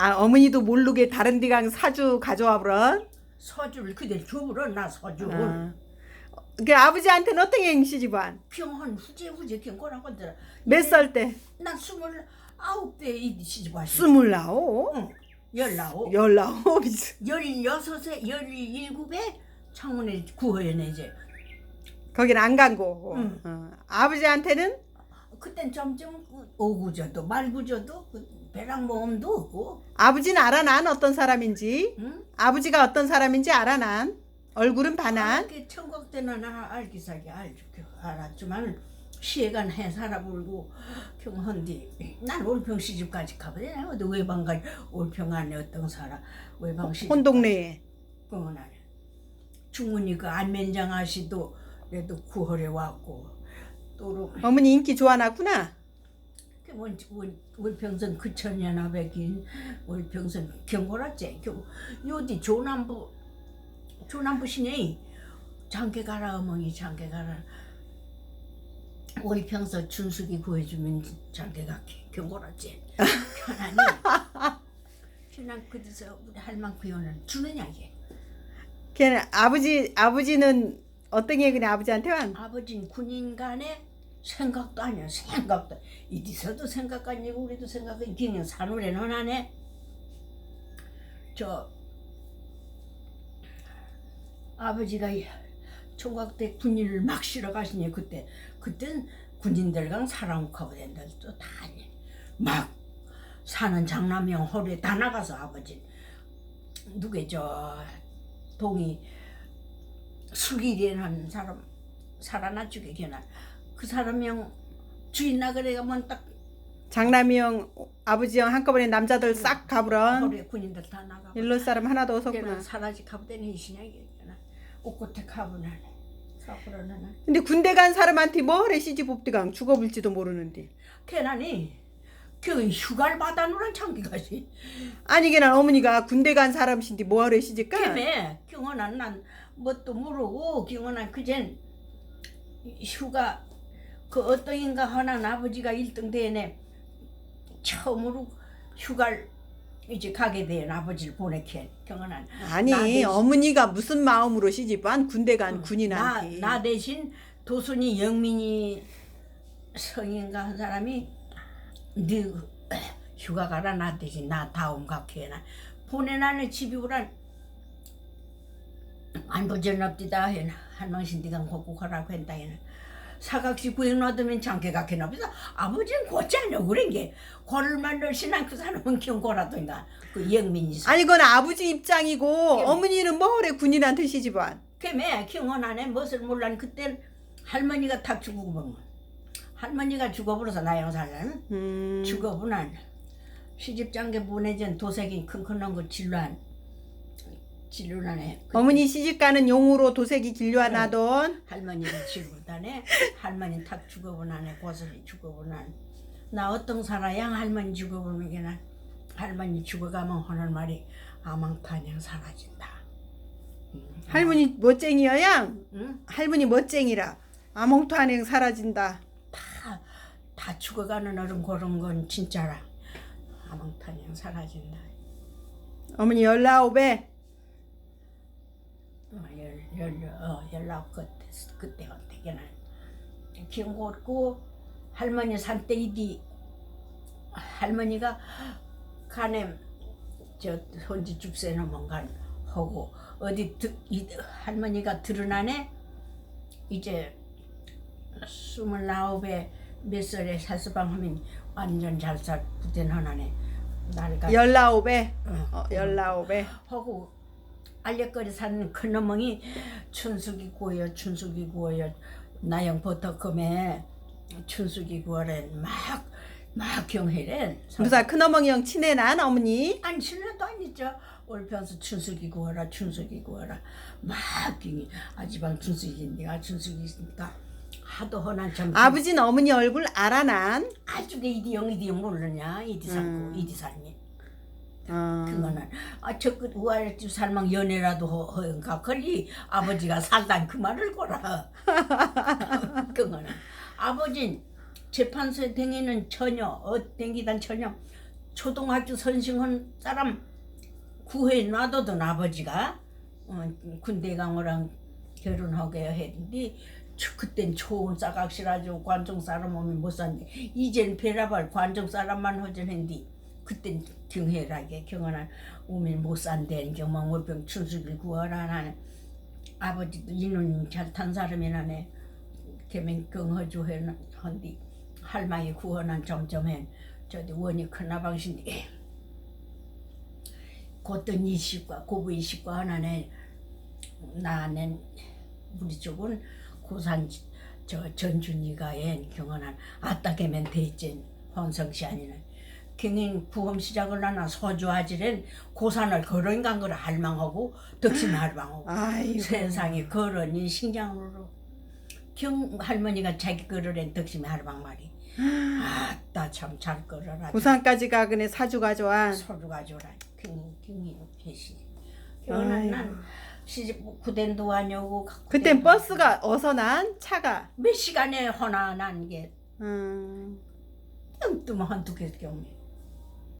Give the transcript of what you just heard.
아 어머니도 모르게 다른 데가 사주 가져와 버런. 서주를 그대로 줘버려 나 서주 아. 그 아버지한테는 어떤 행 시 집안? 평한 후제 후제 경고라고 하더라 몇살 때? 난 스물 아홉 대 시집 왔어 스물아홉, 응 열아홉 열아홉. 열여섯에 열일곱에 창원에 구호연에 이제 거긴 안 간 거고. 응. 어. 아버지한테는 그땐 점점 그 오구저도 말구저도 그 배랑 모험도 없고 아버지는 알아 난 어떤 사람인지. 응? 아버지가 어떤 사람인지 알아 난. 얼굴은 반한. 그 천국 때는 나 알기사기 알죠 알았지만 시해간 해 살아보고 경헌디 난 올평 시집까지 가보네 어디 외방까지 올평 안에 어떤 사람 외방 시집 혼동네에. 그건 아니 중문이 그 안면장 아씨도 그래도 구월에 왔고 또로 어머니 인기 좋아놨구나. 그 원, 원, 월평선 그천년아 백인 월평선 경고라째 겨 요디 조남부 조남부 시내 장계 가라 어머니 장계 가라 월평선 준숙이 구해주면 장계 가게 경고라째 편하니 그냥 그래서 우리 할망 구현을 주느냐 이게? 걔는 아버지 아버지는 어떤 게 그냥 아버지한테 완. 아버지는 군인 간에 생각도 아니야. 생각도. 이디서도 생각 아니고 우리도 생각 아니고 그냥 산울에는 안에 저 아버지가 총각 때 군인을 막 실어 가시니 그때 그땐 군인들과 사랑하고 된다 또다 막 사는 장남형 허리에 다 나가서 아버지. 누구 저 동이 수길이라는 사람 살아나 걔나 그 사람형 주인 나그래가 뭔딱 장남이 형, 아버지 형 한꺼번에 남자들 싹 가부런. 허리에 군인들 다 나가 일로 사람 하나도 없었구나. 사라지 가부대는 이게 옷고태 가부나네 사부라는 근데 군대 간 사람한테 뭐래 시집 봅디강 죽어볼지도 모르는데. 걔나니 그 휴가를 받아놓으란 창기가지 아니 걔는 어머니가 군대 간 사람신데 뭐하래 시집 가? 걔매 경원아 난 뭣도 모르고 경원아 그젠 휴가 그 어떠인가 하나 아버지가 1등 대네. 처음으로 휴가를 이제 가게 된 아버지를 보내게 경원아 아니 나 대신- 어머니가 무슨 마음으로 시집안 군대 간 나, 군인한테. 나 대신 도순이 영민이 성인가 한 사람이 네 휴가 가라 나 대신 나 다음 각해나. 보내나는 집이 오란. 안 보전업디다 해나 할망신디가 먹고 가라고 한다 해나 사각시 구행 놔두면 장계 각해나 보다. 아버지는 곧잖아 그런 게. 고를만 넣으시나 그 사람은 경고라든가. 그 영민이 아니 그건 아버지 입장이고 예. 어머니는 뭐래? 군인한테 시집안. 걔매 경원 안에 무엇을 몰란 그땐 할머니가 탁 죽고 보면 할머니가 죽어버려서 나영 살라는? 음. 죽어보난 시집장계 보내전 도색이 큰큰한 거 진로한 진로란에 어머니 시집 가는 용으로 도색이 네. 놔돈 할머니를 지르다네 할머니 탁 죽어보나네 고슬이 죽어보난 나 어떤 사라양 할머니 죽어보면 게나 할머니 죽어가면 하는 말이 아망타냥 사라진다 음. 할머니 멋쟁이여야 응? 할머니 멋쟁이라 아몽토 안행 사라진다. 다, 다 죽어가는 어른 그런 건 진짜라. 아망타냥 사라진다. 어머니 열아홉에 어, 열, 열, 어, 열아홉 그때, 그때 어떻게나. 경고고 할머니 산 때 이디 할머니가 가냄 저 혼지 죽세는 뭔가 하고 어디 드, 이, 할머니가 드러나네 이제 스물아홉에 몇 살에 살수방 하면 완전 잘살 부된 하나네. 날가 열아홉에? 어, 어, 열아홉에? 하고 알력거리 사는 큰 어멍이 춘숙이 구워요 춘숙이 구워요. 나영 버터컴에 춘숙이 구워ren 막막 경해ren 무사 큰어멍이 형 친해 난 어머니? 아니 신뢰도 아니죠. 올편서 춘숙이 구워라 춘숙이 구워라. 막 경이. 아지방 춘숙이 내가 춘숙이 있으니까 하도 허난 참 아버지는 어머니 얼굴 알아 난? 아주게 이디 영 이디 영 모르냐 이디살고 음. 이디살니 어. 그거는. 아 저그 우아집 살망 연애라도 허- 허연가? 걸리 아버지가 살단 그 말을 거라. 그거는. 아버진 재판소에 댕기는 처녀 어 댕기단 처녀 초등학교 선생한 사람 구해 놔두던 아버지가 어, 군대 강호랑 결혼하게 했는데 저- 그땐 좋은 싸각시라지고 관종 사람 오면 못 산대. 이젠 베라발 관종 사람만 허전했는데 그땐 경혈하게 경원한 오면 못 산대 경망 월병 춘수를 구하라 나는 아버지도 인원 잘탄 사람이 나네. 개명 경허주 한디 할머니 구원한 점점해 저기 원이 큰아방신데 곧던 이식과 고부 이식과 하나네. 나는 우리 쪽은 고산 저애 경원한 아따 개면 대진 황성시 아니네 경인 구험 시작을 하나 서주하지는 고산을 걸어인 간 거를 할망하고 덕심 할망하고 아이고. 세상에 걸으니 신장으로 경 할머니가 자기 걸으랜 덕심이 할망 말이 아따 참 잘 걸어라 부산까지 가그네 사주 가져와. 서로 가져라 경인 경인 배신 경은 난 시집 구den도 아니오고 그땐 버스가 어서 난 차가. 몇 시간에 허나 난게 음. 뜸뜸 한두 개 경매